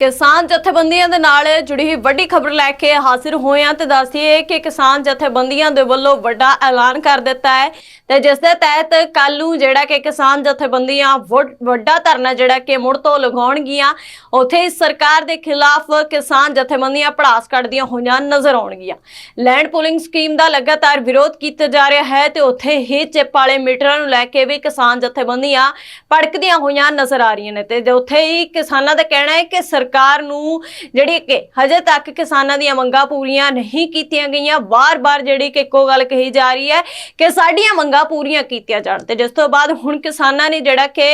ਕਿਸਾਨ ਜਥੇਬੰਦੀਆਂ ਦੇ ਨਾਲ ਜੁੜੀ ਹੋਈ ਵੱਡੀ ਖਬਰ ਲੈ ਕੇ ਹਾਜ਼ਰ ਹੋਏ ਹਾਂ ਤੇ ਦੱਸਦੀਏ ਕਿ ਕਿਸਾਨ ਜਥੇਬੰਦੀਆਂ ਦੇ ਵੱਲੋਂ ਵੱਡਾ ਐਲਾਨ ਕਰ ਦਿੱਤਾ ਹੈ ਤੇ ਜਿਸ ਦੇ ਤਹਿਤ ਕੱਲ ਨੂੰ ਜਿਹੜਾ ਕਿ ਕਿਸਾਨ ਜਥੇਬੰਦੀਆਂ ਵੱਡਾ ਧਰਨਾ ਜਿਹੜਾ ਕਿ ਮੁੜ ਤੋਂ ਲਗਾਉਣਗੀਆਂ, ਉੱਥੇ ਹੀ ਸਰਕਾਰ ਦੇ ਖਿਲਾਫ ਕਿਸਾਨ ਜਥੇਬੰਦੀਆਂ ਪੜਾਸ ਕੱਢਦੀਆਂ ਹੋਈਆਂ ਨਜ਼ਰ ਆਉਣਗੀਆਂ। ਲੈਂਡ ਪੂਲਿੰਗ ਸਕੀਮ ਦਾ ਲਗਾਤਾਰ ਵਿਰੋਧ ਕੀਤਾ ਜਾ ਰਿਹਾ ਹੈ ਤੇ ਉੱਥੇ ਹੀ ਚਿੱਪ ਵਾਲੇ ਮੀਟਰਾਂ ਨੂੰ ਲੈ ਕੇ ਵੀ ਕਿਸਾਨ ਜਥੇਬੰਦੀਆਂ ਭੜਕਦੀਆਂ ਹੋਈਆਂ ਨਜ਼ਰ ਆ ਰਹੀਆਂ ਨੇ ਤੇ ਜੇ ਉੱਥੇ ਹੀ ਕਿਸਾਨਾਂ ਦਾ ਕਹਿਣਾ ਹੈ ਕਿ ਸਰਕਾਰ ਨੂੰ ਜਿਹੜੀ ਕਿ ਹਜੇ ਤੱਕ ਕਿਸਾਨਾਂ ਦੀਆਂ ਮੰਗਾਂ ਪੂਰੀਆਂ ਨਹੀਂ ਕੀਤੀਆਂ ਗਈਆਂ, ਵਾਰ-ਵਾਰ ਜਿਹੜੀ ਕਿ ਇੱਕੋ ਗੱਲ ਕਹੀ ਜਾ ਰਹੀ ਹੈ ਕਿ ਸਾਡੀਆਂ ਮੰਗਾਂ ਪੂਰੀਆਂ ਕੀਤੀਆਂ ਜਾਣ ਤੇ ਜਿਸ ਤੋਂ ਬਾਅਦ ਹੁਣ ਕਿਸਾਨਾਂ ਨੇ ਜਿਹੜਾ ਕਿ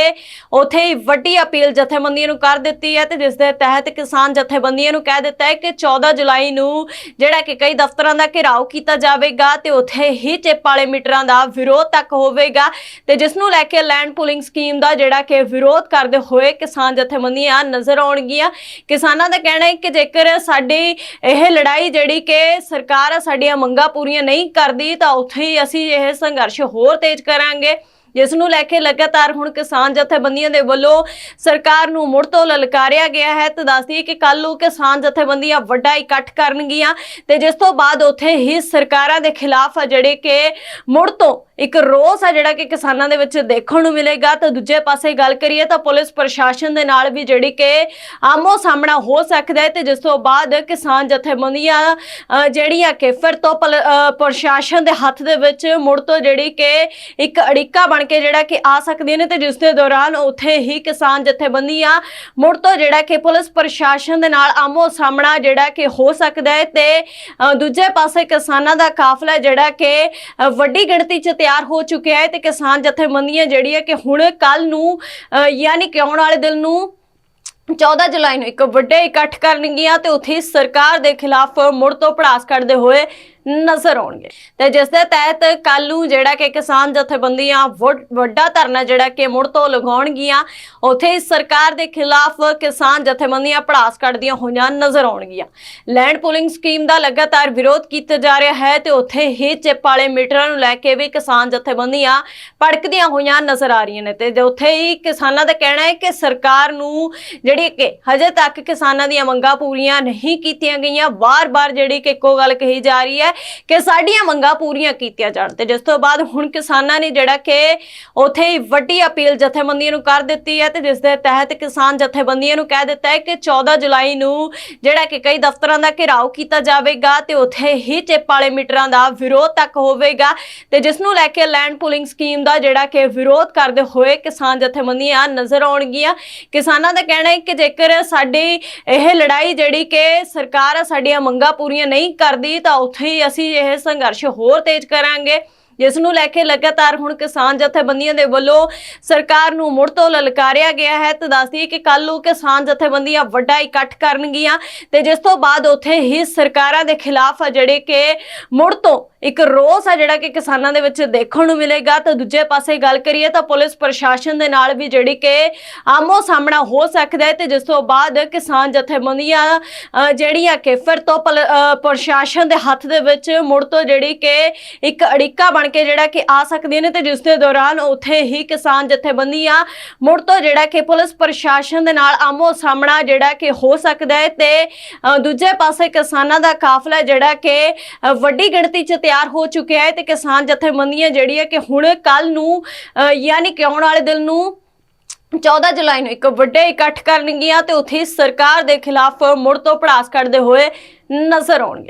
ਉੱਥੇ ਵੱਡੀ ਅਪੀਲ ਜਥੇਬੰਦੀਆਂ ਨੂੰ ਕਰ ਦਿੱਤੀ ਹੈ ਤੇ ਜਿਸ ਦੇ ਤਹਿਤ ਕਿਸਾਨ ਜਥੇਬੰਦੀਆਂ ਨੂੰ ਕਹਿ ਦਿੱਤਾ ਹੈ ਕਿ 14 ਜੁਲਾਈ ਨੂੰ ਜਿਹੜਾ ਕਿ ਕਈ ਦਫ਼ਤਰਾਂ ਦਾ ਘਿਰਾਓ ਕੀਤਾ ਜਾਵੇਗਾ ਤੇ ਉੱਥੇ ਹੀ ਚਿੱਪ ਵਾਲੇ ਮੀਟਰਾਂ ਦਾ ਵਿਰੋਧ ਤੱਕ ਹੋਵੇਗਾ ਤੇ ਜਿਸ ਨੂੰ ਲੈ ਕੇ ਲੈਂਡ ਪੂਲਿੰਗ ਸਕੀਮ ਦਾ ਜਿਹੜਾ ਕਿ ਵਿਰੋਧ ਕਰਦੇ ਹੋਏ ਕਿਸਾਨ ਜਥੇਬੰਦੀਆਂ ਨਜ਼ਰ ਆਉਣਗੀਆਂ। ਕਿਸਾਨਾਂ ਦਾ ਕਹਿਣਾ ਹੈ ਕਿ ਜੇਕਰ ਸਾਡੀ ਇਹ ਲੜਾਈ ਜਿਹੜੀ ਕਿ ਸਰਕਾਰ ਸਾਡੀਆਂ ਮੰਗਾਂ ਪੂਰੀਆਂ ਨਹੀਂ ਕਰਦੀ, ਤਾਂ ਉੱਥੇ ਹੀ ਅਸੀਂ ਇਹ ਸੰਘਰਸ਼ ਹੋਰ ਤੇਜ਼ ਕਰਾਂਗੇ। ਜਿਸ ਨੂੰ ਲੈ ਕੇ ਲਗਾਤਾਰ ਹੁਣ ਕਿਸਾਨ ਜਥੇਬੰਦੀਆਂ ਦੇ ਵੱਲੋਂ ਸਰਕਾਰ ਨੂੰ ਮੁੜ ਤੋਂ ਲਲਕਾਰਿਆ ਗਿਆ ਹੈ। ਤੇ ਦੱਸਦੀ ਕਿ ਕੱਲ ਉਹ ਕਿਸਾਨ ਜਥੇਬੰਦੀਆਂ ਵੱਡਾ ਇਕੱਠ ਕਰਨਗੀਆਂ ਤੇ ਜਿਸ ਤੋਂ ਬਾਅਦ ਉੱਥੇ ਹੀ ਸਰਕਾਰਾਂ ਦੇ ਖਿਲਾਫ ਜਿਹੜੇ ਕਿ ਮੁੜ ਤੋਂ ਇੱਕ ਰੋਸ ਆ ਜਿਹੜਾ ਕਿ ਕਿਸਾਨਾਂ ਦੇ ਵਿੱਚ ਦੇਖਣ ਨੂੰ ਮਿਲੇਗਾ। ਤੇ ਦੂਜੇ ਪਾਸੇ ਗੱਲ ਕਰੀਏ ਤਾਂ ਪੁਲਿਸ ਪ੍ਰਸ਼ਾਸਨ ਦੇ ਨਾਲ ਵੀ ਜਿਹੜੀ ਕਿ ਆਮੋ ਸਾਹਮਣਾ ਹੋ ਸਕਦਾ ਹੈ ਤੇ ਜਿਸ ਤੋਂ ਬਾਅਦ ਕਿਸਾਨ ਜਥੇਬੰਦੀਆਂ ਜਿਹੜੀਆਂ ਕਿ ਫਿਰ ਤੋਂ ਪ੍ਰਸ਼ਾਸਨ ਦੇ ਹੱਥ ਦੇ ਵਿੱਚ ਮੁੜ ਤੋਂ ਜਿਹੜੀ ਕਿ ਇੱਕ ਅੜਿੱਕਾ ਬਣ ਕੇ ਜਿਹੜਾ ਕਿ ਆ ਸਕਦੀਆਂ ਨੇ ਤੇ ਜਿਸ ਦੇ ਦੌਰਾਨ ਉੱਥੇ ਹੀ ਕਿਸਾਨ ਜਥੇਬੰਦੀਆਂ ਮੁੜ ਤੋਂ ਜਿਹੜਾ ਕਿ ਪੁਲਿਸ ਪ੍ਰਸ਼ਾਸਨ ਦੇ ਨਾਲ ਆਮੋ ਸਾਹਮਣਾ ਜਿਹੜਾ ਕਿ ਹੋ ਸਕਦਾ ਹੈ ਤੇ ਦੂਜੇ ਪਾਸੇ ਕਿਸਾਨਾਂ ਦਾ ਕਾਫਲਾ ਜਿਹੜਾ ਕਿ ਵੱਡੀ ਗਿਣਤੀ 'ਚ ਤਿਆਰ ਹੋ ਚੁੱਕਿਆ ਹੈ ਤੇ ਕਿਸਾਨ ਜਥੇਬੰਦੀਆਂ ਜਿਹੜੀ ਹੈ ਕਿ ਹੁਣ ਕੱਲ ਨੂੰ ਅ, ਯਾਨੀ ਕਿ ਆਉਣ ਵਾਲੇ ਦਿਨ ਨੂੰ 14 ਜੁਲਾਈ ਨੂੰ ਇੱਕ ਵੱਡੇ ਇਕੱਠ ਕਰਨਗੀਆਂ ਤੇ ਉੱਥੇ ਸਰਕਾਰ ਦੇ ਖਿਲਾਫ ਮੁੜ ਤੋਂ ਭੜਾਸ ਕੱਢਦੇ ਹੋਏ ਨਜ਼ਰ ਆਉਣਗੇ। ਤੇ ਜਿਸ ਦੇ ਤਹਿਤ ਕੱਲ ਨੂੰ ਜਿਹੜਾ ਕਿ ਕਿਸਾਨ ਜਥੇਬੰਦੀਆਂ ਵੱਡਾ ਧਰਨਾ ਜਿਹੜਾ ਕਿ ਮੁੜ ਤੋਂ ਲਗਾਉਣਗੀਆਂ, ਉੱਥੇ ਹੀ ਸਰਕਾਰ ਦੇ ਖਿਲਾਫ ਕਿਸਾਨ ਜਥੇਬੰਦੀਆਂ ਪੜਾਸ ਕੱਢਦੀਆਂ ਹੋਈਆਂ ਨਜ਼ਰ ਆਉਣਗੀਆਂ। ਲੈਂਡ ਪੂਲਿੰਗ ਸਕੀਮ ਦਾ ਲਗਾਤਾਰ ਵਿਰੋਧ ਕੀਤਾ ਜਾ ਰਿਹਾ ਹੈ ਤੇ ਉੱਥੇ ਹੀ ਚਿੱਪ ਵਾਲੇ ਮੀਟਰਾਂ ਨੂੰ ਲੈ ਕੇ ਵੀ ਕਿਸਾਨ ਜਥੇਬੰਦੀਆਂ ਭੜਕਦੀਆਂ ਹੋਈਆਂ ਨਜ਼ਰ ਆ ਰਹੀਆਂ ਨੇ। ਤੇ ਜੇ ਉੱਥੇ ਹੀ ਕਿਸਾਨਾਂ ਦਾ ਕਹਿਣਾ ਹੈ ਕਿ ਸਰਕਾਰ ਨੂੰ ਜਿਹੜੀ ਕਿ ਹਜੇ ਤੱਕ ਕਿਸਾਨਾਂ ਦੀਆਂ ਮੰਗਾਂ ਪੂਰੀਆਂ ਨਹੀਂ ਕੀਤੀਆਂ ਗਈਆਂ, ਵਾਰ-ਵਾਰ ਜਿਹੜੀ ਕਿ ਇੱਕੋ ਗੱਲ ਕਹੀ ਜਾ ਰਹੀ ਹੈ ਕਿ ਸਾਡੀਆਂ ਮੰਗਾਂ ਪੂਰੀਆਂ ਕੀਤੀਆਂ ਜਾਣ ਤੇ ਜਿਸ ਤੋਂ ਬਾਅਦ ਹੁਣ ਕਿਸਾਨਾਂ ਨੇ ਜਿਹੜਾ ਕਿ ਉੱਥੇ ਵੱਡੀ ਅਪੀਲ ਜਥੇਬੰਦੀਆਂ ਨੂੰ ਕਰ ਦਿੱਤੀ ਹੈ ਤੇ ਜਿਸ ਦੇ ਤਹਿਤ ਕਿਸਾਨ ਜਥੇਬੰਦੀਆਂ ਨੂੰ ਕਹਿ ਦਿੱਤਾ ਹੈ ਕਿ 14 ਜੁਲਾਈ ਨੂੰ ਜਿਹੜਾ ਕਿ ਕਈ ਦਫ਼ਤਰਾਂ ਦਾ ਘਿਰਾਓ ਕੀਤਾ ਜਾਵੇਗਾ ਤੇ ਉੱਥੇ ਹੀ ਚਿੱਪ ਵਾਲੇ ਮੀਟਰਾਂ ਦਾ ਵਿਰੋਧ ਤੱਕ ਹੋਵੇਗਾ ਤੇ ਜਿਸ ਨੂੰ ਲੈ ਕੇ ਲੈਂਡ ਪੂਲਿੰਗ ਸਕੀਮ ਦਾ ਜਿਹੜਾ ਕਿ ਵਿਰੋਧ ਕਰਦੇ ਹੋਏ ਕਿਸਾਨ ਜਥੇਬੰਦੀਆਂ ਨਜ਼ਰ ਆਉਣਗੀਆਂ। ਕਿਸਾਨਾਂ ਦਾ ਕਹਿਣਾ ਹੈ ਕਿ ਜੇਕਰ ਸਾਡੀ ਇਹ ਲੜਾਈ ਜਿਹੜੀ ਕਿ ਸਰਕਾਰ ਸਾਡੀਆਂ ਮੰਗਾਂ ਪੂਰੀਆਂ ਨਹੀਂ ਕਰਦੀ ਤਾਂ ਉੱਥੇ ਹੀ ਅਸੀਂ ਇਹ ਸੰਘਰਸ਼ ਹੋਰ ਤੇਜ਼ ਕਰਾਂਗੇ। ਜਿਸ ਨੂੰ ਲੈ ਕੇ ਲਗਾਤਾਰ ਹੁਣ ਕਿਸਾਨ ਜਥੇਬੰਦੀਆਂ ਦੇ ਵੱਲੋਂ ਸਰਕਾਰ ਨੂੰ ਮੁੜ ਤੋਂ ਲਲਕਾਰਿਆ ਗਿਆ ਹੈ ਤੇ ਦੱਸਦੀ ਕਿ ਕੱਲ ਨੂੰ ਕਿਸਾਨ ਜਥੇਬੰਦੀਆਂ ਵੱਡਾ ਇਕੱਠ ਕਰਨਗੀਆਂ ਤੇ ਜਿਸ ਤੋਂ ਬਾਅਦ ਉੱਥੇ ਹੀ ਸਰਕਾਰਾਂ ਦੇ ਖਿਲਾਫ ਆ ਜਿਹੜੇ ਕਿ ਮੁੜ ਤੋਂ ਇੱਕ ਰੋਸ ਆ ਜਿਹੜਾ ਕਿ ਕਿਸਾਨਾਂ ਦੇ ਵਿੱਚ ਦੇਖਣ ਨੂੰ ਮਿਲੇਗਾ। ਤੇ ਦੂਜੇ ਪਾਸੇ ਗੱਲ ਕਰੀਏ ਤਾਂ ਪੁਲਿਸ ਪ੍ਰਸ਼ਾਸਨ ਦੇ ਨਾਲ ਵੀ ਜਿਹੜੀ ਕਿ ਆਮੋ ਸਾਹਮਣਾ ਹੋ ਸਕਦਾ ਹੈ ਤੇ ਜਿਸ ਤੋਂ ਬਾਅਦ ਕਿਸਾਨ ਜਥੇਬੰਦੀਆਂ ਅ, ਜਿਹੜੀਆਂ ਕਿ ਫਿਰ ਤੋਂ ਪਲ- ਅ, ਪ੍ਰਸ਼ਾਸਨ ਦੇ ਹੱਥ ਦੇ ਵਿੱਚ ਮੁੜ ਤੋਂ ਜਿਹੜੀ ਕਿ ਇੱਕ ਅੜਿੱਕਾ ਬਣ ਕੇ ਜਿਹੜਾ ਕਿ ਆ ਸਕਦੀਆਂ ਨੇ ਤੇ ਜਿਸ ਦੇ ਦੌਰਾਨ ਉੱਥੇ ਹੀ ਕਿਸਾਨ ਜਥੇਬੰਦੀਆਂ ਮੁੜ ਤੋਂ ਜਿਹੜਾ ਕਿ ਪੁਲਿਸ ਪ੍ਰਸ਼ਾਸਨ ਦੇ ਨਾਲ ਆਮੋ ਸਾਹਮਣਾ ਜਿਹੜਾ ਕਿ ਹੋ ਸਕਦਾ ਹੈ ਤੇ ਦੂਜੇ ਪਾਸੇ ਕਿਸਾਨਾਂ ਦਾ ਕਾਫਲਾ ਜਿਹੜਾ ਕਿ ਵੱਡੀ ਗਿਣਤੀ 'ਚ ਤਿਆਰ ਹੋ ਚੁੱਕਿਆ ਹੈ ਤੇ ਕਿਸਾਨ ਜਥੇਬੰਦੀਆਂ ਜਿਹੜੀਆਂ ਕਿ ਹੁਣ ਕੱਲ ਨੂੰ ਅ, ਯਾਨੀ ਕਿ ਆਉਣ ਵਾਲੇ ਦਿਨ ਨੂੰ 14 ਜੁਲਾਈ ਨੂੰ ਇੱਕ ਵੱਡੇ ਇਕੱਠ ਕਰਨਗੀਆਂ ਤੇ ਉੱਥੇ ਸਰਕਾਰ ਦੇ ਖਿਲਾਫ ਮੁੜ ਤੋਂ ਭੜਾਸ ਕੱਢਦੇ ਹੋਏ ਨਜ਼ਰ ਆਉਣਗੇ।